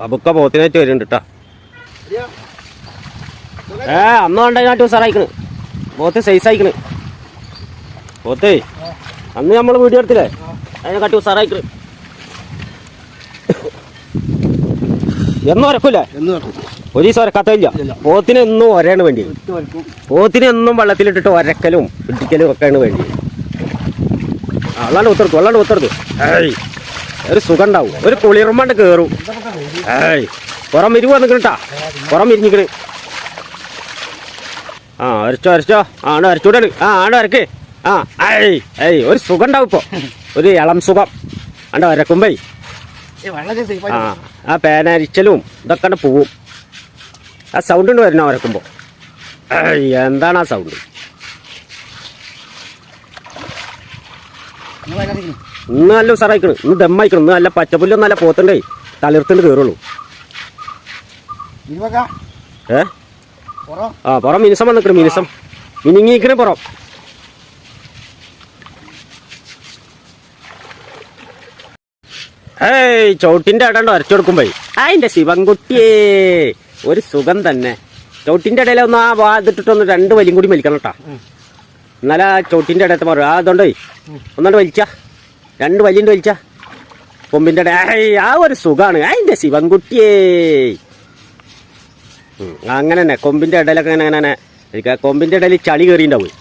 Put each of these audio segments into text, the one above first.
അബുക്ക പോത്തിനായിട്ട് വരുന്നുണ്ട് കേട്ടാ ഏ അന്ന് കണ്ടതിനായിട്ട് സാറായിക്കണ് പോത്ത് സൈസ് ആയിക്കണ്. പോത്തേ അന്ന് നമ്മൾ വീഡിയോ എടുത്തില്ലേ? അതിനെ കാട്ടി സാറായിക്കണ് എന്നും ഒരക്കൂല എന്ന് ഒരക്കാത്തില്ല പോത്തിന് എന്നും ഒരയാണ് വേണ്ടി പോത്തിന് എന്നും വെള്ളത്തിലിട്ടിട്ട് ഒരക്കലും ഇടിക്കലും ഒക്കെയാണ് വേണ്ടി അള്ളാണ്ട് ഉത്തർത്തു അള്ളാണ്ട് ഉത്തർത്തു ഏയ്. ഒരു സുഖം ഉണ്ടാവും ഒരു കുളിർമണ്ട് കയറും ഏയ് പുറം ഇരുവ് വന്നിക്കണട്ടാ. പുറം ഇരിഞ്ഞിക്കണ്. ആ അരച്ചോ അരച്ചോ. ആണോ അരച്ചൂടാണ് ആ ആണ് അരക്ക്. ആ ഏയ് ഏയ് ഒരു സുഖം ഉണ്ടാവും ഇപ്പോൾ ഒരു ഇളം സുഖം. അണ്ട അരക്കുമ്പേ. ആ ആ പേനരിച്ചലും ഇതൊക്കെ പോവും. ആ സൗണ്ട് ഉണ്ട് വരണോ അരക്കുമ്പോൾ എന്താണ് ആ സൗണ്ട് ഇന്ന് നല്ല ഉസാറായിക്കണ്. ഇന്ന് ദമ്മായിക്കണം. ഇന്ന് നല്ല പച്ചപ്പുല്ലും നല്ല പോത്തണ്ടേ. തളിർത്തുണ്ട് കയറുള്ളൂ. ഏ? ആ പുറം മിനിസം വന്നിക്കണ് മിനിസം. മിനിങ്ങിക്കണ് പുറം. ഏയ് ചവിട്ടിന്റെ ഇടണ്ടോ അരച്ചു കൊടുക്കുമ്പോ അതിന്റെ ശിവൻകുട്ടിയേ. ഒരു സുഖം തന്നെ. ചവിട്ടിന്റെ ഇടയിൽ ഒന്ന് ആ വാതിട്ടിട്ടൊന്ന് രണ്ട് വലിയും കൂടി വലിക്കണം കേട്ടാ. എന്നാലാ ഇടയത്തെ മാറും. ആ അതുകൊണ്ടേ ഒന്നുകൊണ്ട് വലിച്ച. രണ്ട് വലിയുണ്ട് വലിച്ച. കൊമ്പിന്റെ ഇട ആ ഒരു സുഖാണ്. അതിന്റെ ശിവൻകുട്ടിയേ. അങ്ങനെ തന്നെ. കൊമ്പിന്റെ ഇടയിലൊക്കെ അങ്ങനെ അങ്ങനെ എനിക്ക് ആ കൊമ്പിന്റെ ഇടയിൽ ചളി കയറിണ്ടാവും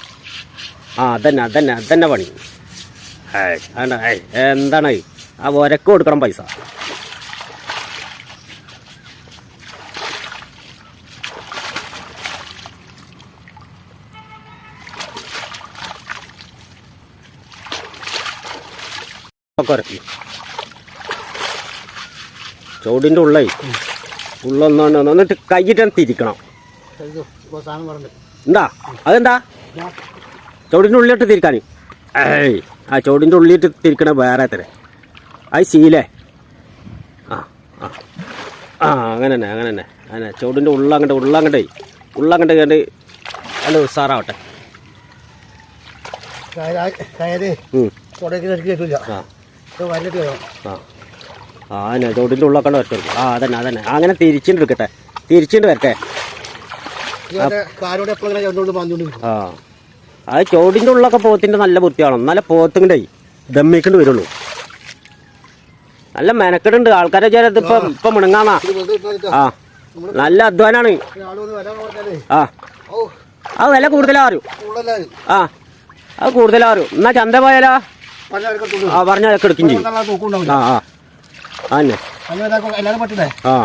ആ അതന്നെ അതന്നെ അതന്നെ പണി. ഏയ് എന്താണ്? ആ ഒരക്ക് കൊടുക്കണം പൈസ. ഉരക്കി ചൂടിന്റെ ഉള്ളേ. ഉള്ളൊന്നാണ് എന്നിട്ട് കൈയിട്ടാണ് തിരിക്കണം. എന്താ? അതെന്താ? ചോടിന്റെ ഉള്ളിലിട്ട് തിരിക്കാൻ ഏയ് ആ ചോടിന്റെ ഉള്ളിലിട്ട് തിരിക്കണ വേറെ തരെ. അത് ശീലേ. ആ ആ. ആ അങ്ങനെ തന്നെ അങ്ങനെ തന്നെ. അങ്ങനെ ചോടിന്റെ ഉള്ളങ്ങട്ട് ഉള്ളങ്ങട്ടേ ഉള്ളങ്ങട്ട് കണ്ട് അല്ല ഉസാറാവട്ടെ. കയറ് കിട്ടില്ല. ആ. ആ. ആ തന്നെ തൊടിന്റെ ഉള്ളൊക്കെ വരട്ടെ. ആ അതന്നെ അതന്നെ. അങ്ങനെ തിരിച്ചിട്ട് എടുക്കട്ടെ. തിരിച്ചിട്ട് വരട്ടെ. ആ. അത് ചോടിന്റെ ഉള്ളൊക്കെ പോത്തിന്റെ നല്ല വൃത്തിയാണോ നല്ല പോത്തിങ്ങടേ ദമ്മിക്കൊണ്ട് വരുള്ളൂ. നല്ല മെനക്കെടുണ്ട്. ആൾക്കാരെ ചേരത്ത് ഇപ്പം ഇപ്പം മുണങ്ങാന്നാ. ആ. നല്ല അധ്വാനാണ്. ആ. അത് വില കൂടുതലാ അറിയൂ ആ. അത് കൂടുതലാ അറിയൂ എന്നാ ചന്ത പോയാലോ? ആ പറഞ്ഞാൽ അതൊക്കെ എടുക്കും ചെയ്യും. ആ ആ. അന്നെ അങ്ങനെ ആ.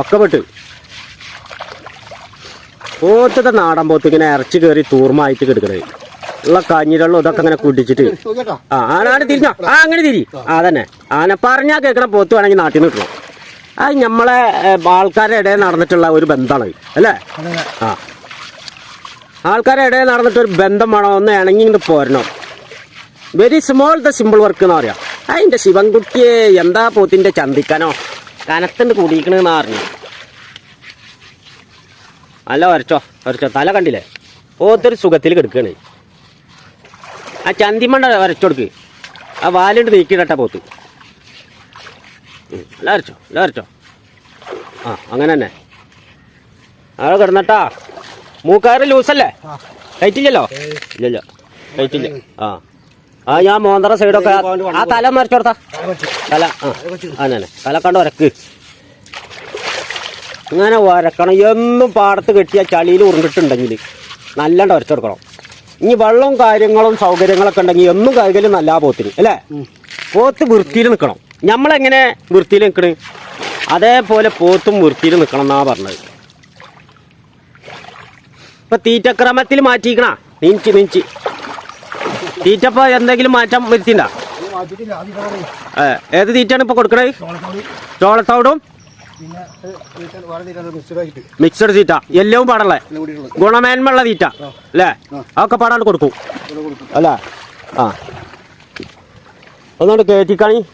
ഒക്കെ പെട്ട്. പോത്തത്തെ നാടൻ പോത്ത് ഇങ്ങനെ ഇറച്ചി കയറി തൂർമായിട്ട് കിടക്കണേ. ഉള്ള കഞ്ഞിരള്ളും ഇതൊക്കെ ഇങ്ങനെ കുടിച്ചിട്ട്. ആ ആനാണ് തിരിഞ്ഞോ. ആ അങ്ങനെ തിരി. ആ. തന്നെ ആന പറഞ്ഞാ കേൾക്കണ പോത്ത് വേണമെങ്കിൽ നാട്ടിൽ നിന്ന് കിട്ടണം അത് നമ്മളെ ആൾക്കാരുടെ ഇടയിൽ നടന്നിട്ടുള്ള ഒരു ബന്ധമാണ് അല്ലേ? ആ. ആൾക്കാരുടെ ഇടയിൽ നടന്നിട്ടൊരു ബന്ധം വേണം ഒന്ന് ഇണങ്ങി ഇങ്ങോട്ട് പോരണം. Very small the simple work എന്ന് പറയാം. അതിന്റെ ശിവൻകുട്ടിയെ എന്താ പോത്തിന്റെ ചന്തിക്കാനോ? കനത്തിന്റെ കൂടിക്കണെന്ന് പറഞ്ഞു. അല്ല വരച്ചോ വരച്ചോ. തല കണ്ടില്ലേ? പോത്തൊരു സുഖത്തിൽ കിടക്കുകയാണ് ആ ചന്തിമണ്ട വരച്ചോടുക്ക്. ആ വാലിട്ട് നീക്കിടട്ടാ പോത്ത്. അല്ല വരച്ചോ അല്ല വരച്ചോ. ആ അങ്ങനെ തന്നെ. അവിടെ കിടന്നട്ടാ. മൂക്കാറ് ലൂസല്ലേ? കഴിച്ചില്ലല്ലോ ഇല്ലല്ലോ. കഴിച്ചില്ല ആ. ആ ഞാൻ മോന്തറ സൈഡൊക്കെ ആ- തല മറിച്ചോടത്താ. തല ആ അതന്നെ തല കണ്ട് വരക്ക്. അങ്ങനെ വരക്കണം. എന്നും പാടത്ത് കെട്ടിയ ചളിയിൽ ഉരുണ്ടിട്ടുണ്ടെങ്കിൽ നല്ലണ്ട് വരച്ചു കൊടുക്കണം. ഇനി വെള്ളവും കാര്യങ്ങളും സൗകര്യങ്ങളൊക്കെ ഉണ്ടെങ്കിൽ എന്നും കൈകലും നല്ല പോത്തിന് അല്ലേ? പോത്ത് വൃത്തിയിൽ നിൽക്കണം. നമ്മളെങ്ങനെ വൃത്തിയിൽ നിൽക്കണ്? അതേപോലെ പോത്തും വൃത്തിയിൽ നിൽക്കണം എന്നാ പറഞ്ഞത്. ഇപ്പൊ തീറ്റക്രമത്തിൽ മാറ്റിക്കണ നീഞ്ചി നീഞ്ചി തീറ്റപ്പോ എന്തെങ്കിലും മാറ്റം ഇതാണ് ഏത് തീറ്റാണ് ഇപ്പൊ കൊടുക്കണത് ചോളത്തോടി മിക്സഡ് തീറ്റ. എല്ലവും പാടല്ലേ? ഗുണമേന്മയുള്ള തീറ്റ. അല്ലേ? അതൊക്കെ പാടാണ്ട് കൊടുക്കും. അല്ലേ? ആ. ഒന്നുകൊണ്ട് കയറ്റിക്കണി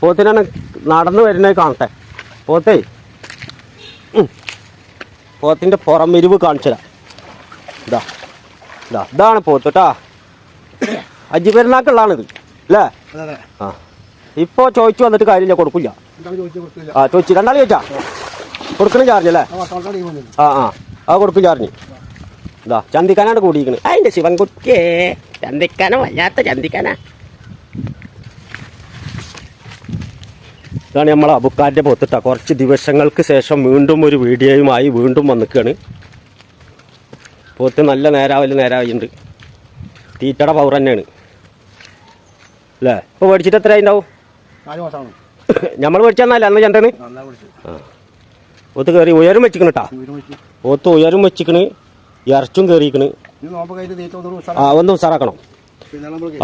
പോത്തിനാണ് നടന്നു വരുന്നത് കാണട്ടെ. പോത്തേ. പോത്തിന്റെ പുറം എരിവ് കാണിച്ചതാ ഇതാ. ഇതാ. ഇതാണ് പോത്ത് അജി പെരുന്നാക്കുള്ളതാണിത് അല്ലേ? അതെ അതെ. ആ. ഇപ്പോൾ ചോദിച്ചു വന്നിട്ട് കാര്യമില്ല കൊടുക്കില്ല. എന്താണ് ചോദിച്ചു കൊടുക്കില്ല. ആ ചോദിച്ചു. രണ്ടാൾ ചോദിച്ചാ? കൊടുക്കണം ചാർജ് അല്ലേ? ആ ആ ആ. ആ കൊടുക്കും ചാർജ്. ഇതാ ചന്തിക്കാനാണ് അതിന്റെ അതിന്റെ ശിവൻകുട്ടിയേ ചന്തിക്കാനോ വല്ലാത്ത ചന്തിക്കാനാ. ഇതാണ് നമ്മൾ അബുക്കാന്റെ പൊത്തിട്ട. കുറച്ച് ദിവസങ്ങൾക്ക് ശേഷം വീണ്ടും ഒരു വീഡിയോയുമായി വീണ്ടും വന്നിക്കുകയാണ് പോത്ത് നല്ല നേരാവൽ നേരാവുണ്ട് തീറ്റയുടെ പവർ തന്നെയാണ്. അല്ലേ ഇപ്പോൾ മേടിച്ചിട്ട് എത്ര ഉണ്ടാവും? നമ്മൾ മേടിച്ചെന്നല്ല അന്ന് ചന്തന് ഒത്ത് കയറി ഉയരും വെച്ചിക്കണ് കേട്ടാ ഒത്ത് ഉയരം വെച്ചിക്കണ് ഇറച്ചും കയറിക്കണ് ആ ഒന്ന് ഉസാറാക്കണം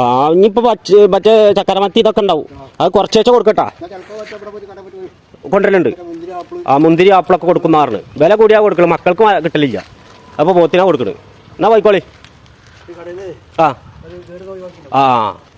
ആ ഇനിയിപ്പോൾ പച്ച മറ്റേ ചക്കരമത്തി ഇതൊക്കെ ഉണ്ടാവും. അത് കുറച്ചേച്ച കൊടുക്കട്ടാ. കൊണ്ടുവരുന്നുണ്ട് കൊണ്ടുവരലുണ്ട്. ആ മുന്തിരി ആപ്പിളൊക്കെ കൊടുക്കുന്നതാണ് വില കൂടിയാ കൊടുക്കണം മക്കൾക്ക് കിട്ടലില്ല. അപ്പോൾ പോത്തിനാ കൊടുക്കണ്. എന്നാ പോയിക്കോളി. ആ. ആ.